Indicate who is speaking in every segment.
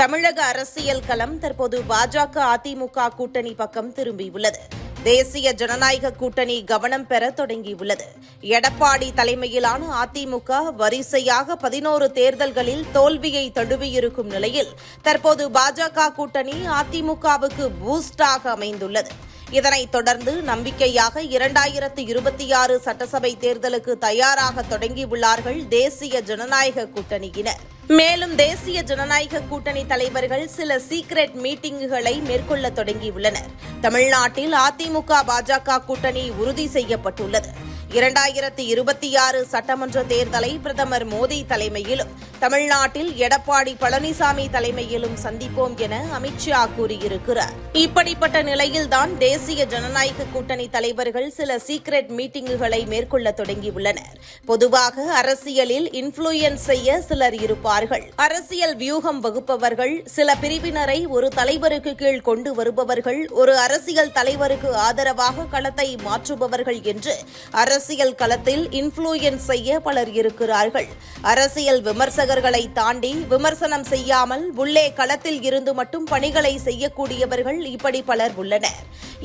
Speaker 1: தமிழக அரசியல் களம் தற்போது பாஜக அதிமுக கூட்டணி பக்கம் திரும்பியுள்ளது. தேசிய ஜனநாயக கூட்டணி கவனம் பெற தொடங்கியுள்ளது. எடப்பாடி தலைமையிலான அதிமுக வரிசையாக பதினோரு தேர்தல்களில் தோல்வியை தழுவியிருக்கும் நிலையில் தற்போது பாஜக கூட்டணி அதிமுகவுக்கு பூஸ்டாக அமைந்துள்ளது. இதனைத் தொடர்ந்து நம்பிக்கையாக இரண்டாயிரத்து இருபத்தி ஆறு சட்டசபை தேர்தலுக்கு தயாராக தொடங்கியுள்ளார்கள் தேசிய ஜனநாயக கூட்டணியினர். மேலும் தேசிய ஜனநாயக கூட்டணி தலைவர்கள் சில சீக்ரெட் மீட்டிங்குகளை மேற்கொள்ள தொடங்கியுள்ளனர். தமிழ்நாட்டில் அதிமுக பாஜக கூட்டணி உறுதி செய்யப்பட்டுள்ளது. இரண்டாயிரத்தி இருபத்தி ஆறு சட்டமன்ற தேர்தலை பிரதமர் மோடி தலைமையிலும் தமிழ்நாட்டில் எடப்பாடி பழனிசாமி தலைமையிலும் சந்திப்போம் என அமித்ஷா கூறியிருக்கிறார். இப்படிப்பட்ட நிலையில்தான் தேசிய ஜனநாயக கூட்டணி தலைவர்கள் சில சீக்ரெட் மீட்டிங்குகளை மேற்கொள்ள தொடங்கியுள்ளனர். பொதுவாக அரசியலில் இன்ஃபுளுயன்ஸ் செய்ய சிலர் இருப்பார்கள். அரசியல் வியூகம் வகுப்பவர்கள் சில பிரிவினரை ஒரு தலைவருக்கு கீழ் கொண்டு வருபவர்கள் ஒரு அரசியல் தலைவருக்கு ஆதரவாக களத்தை மாற்றுபவர்கள் என்று அரசு அரசியல் களத்தில் இன்ஃப்ளூயன்ஸ் செய்ய பலர் இருக்கிறார்கள். அரசியல் விமர்சகர்களை தாண்டி விமர்சனம் செய்யாமல் உள்ளே களத்தில் இருந்து மட்டும் பணிகளை செய்யக்கூடியவர்கள் இப்படி பலர் உள்ளனர்.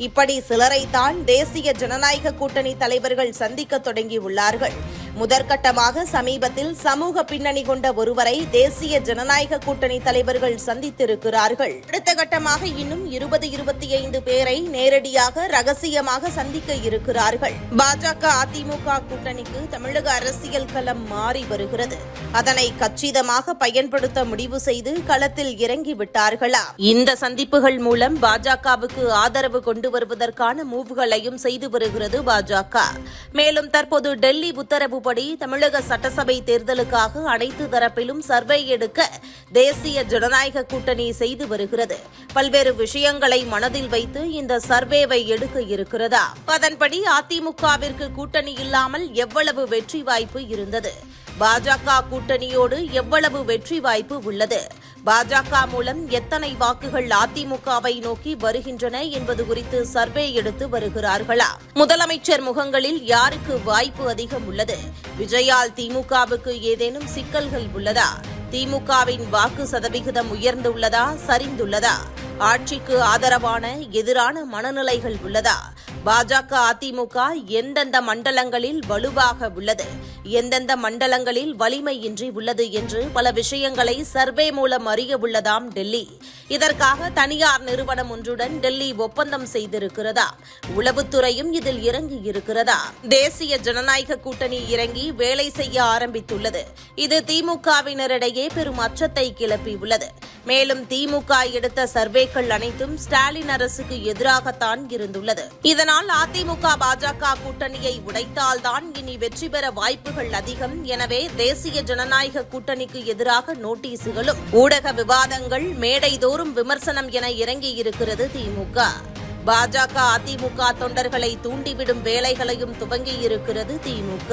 Speaker 1: இப்படி சிலரைத்தான் தேசிய ஜனநாயக கூட்டணி தலைவர்கள் சந்திக்க தொடங்கியுள்ளார்கள் முதற்கட்டமாக சமீபத்தில் சமூக பின்னணி கொண்ட ஒருவரை தேசிய ஜனநாயக கூட்டணி தலைவர்கள் சந்தித்திருக்கிறார்கள். அடுத்த கட்டமாக இன்னும் இருபது இருபத்தி ஐந்து பேரை நேரடியாக ரகசியமாக சந்திக்க இருக்கிறார்கள். பாஜக அதிமுக கூட்டணிக்கு தமிழக அரசியல் களம் மாறி வருகிறது. அதனை கச்சிதமாக பயன்படுத்த முடிவு செய்து களத்தில் இறங்கி விட்டார்களா? இந்த சந்திப்புகள் மூலம் பாஜகவுக்கு ஆதரவு கொண்டு வருவதற்கான மூவ்களையும் செய்து வருகிறது பாஜக. மேலும் தற்போது டெல்லி உத்தரவு உத்தரவுப்படி தமிழக சட்டசபை தேர்தலுக்காக அனைத்து தரப்பிலும் சர்வே எடுக்க தேசிய ஜனநாயக கூட்டணி செய்து வருகிறது. பல்வேறு விஷயங்களை மனதில் வைத்து இந்த சர்வேவை எடுக்க இருக்கிறதா? அதன்படி அதிமுகவிற்கு கூட்டணி இல்லாமல் எவ்வளவு வெற்றி வாய்ப்பு இருந்தது? பாஜக கூட்டணியோடு எவ்வளவு வெற்றி வாய்ப்பு உள்ளது? பாஜக மூலம் எத்தனை வாக்குகள் அதிமுகவை நோக்கி வருகின்றன என்பது குறித்து சர்வே எடுத்து வருகிறார்களா? முதலமைச்சர் முகங்களில் யாருக்கு வாய்ப்பு அதிகம் உள்ளது? விஜயால் திமுகவுக்கு ஏதேனும் சிக்கல்கள் உள்ளதா? திமுகவின் வாக்கு சதவிகிதம் உயர்ந்துள்ளதா? சரிந்துள்ளதா? ஆட்சிக்கு ஆதரவான எதிரான மனநிலைகள் உள்ளதா? பாஜக அதிமுக எந்தெந்த மண்டலங்களில் வலுவாக உள்ளது எந்தெந்த மண்டலங்களில் வலிமையின்றி உள்ளது என்று பல விஷயங்களை சர்வே மூலம் அறிய உள்ளதாம் டெல்லி. இதற்காக தனியார் நிறுவனம் ஒன்றுடன் டெல்லி ஒப்பந்தம் செய்திருக்கிறதா? உளவுத்துறையும் இதில் இறங்கி இருக்கிறதா? தேசிய ஜனநாயக கூட்டணி இறங்கி வேலை செய்ய ஆரம்பித்துள்ளது. இது திமுகவினரிடையே பெரும் அச்சத்தை கிளப்பியுள்ளது. மேலும் திமுக எடுத்த சர்வேக்கள் அனைத்தும் ஸ்டாலின் அரசுக்கு எதிராகத்தான் இருந்துள்ளது. இதனால் அதிமுக பாஜக கூட்டணியை உடைத்தால்தான் இனி வெற்றி பெற வாய்ப்புகள் அதிகம். எனவே தேசிய ஜனநாயக கூட்டணிக்கு எதிராக நோட்டீஸுகளும் ஊடக விவாதங்கள் மேடைதோறும் விமர்சனம் என இறங்கியிருக்கிறது திமுக. பாஜக அதிமுக தொண்டர்களை தூண்டிவிடும் வேலைகளையும் துவங்கியிருக்கிறது திமுக.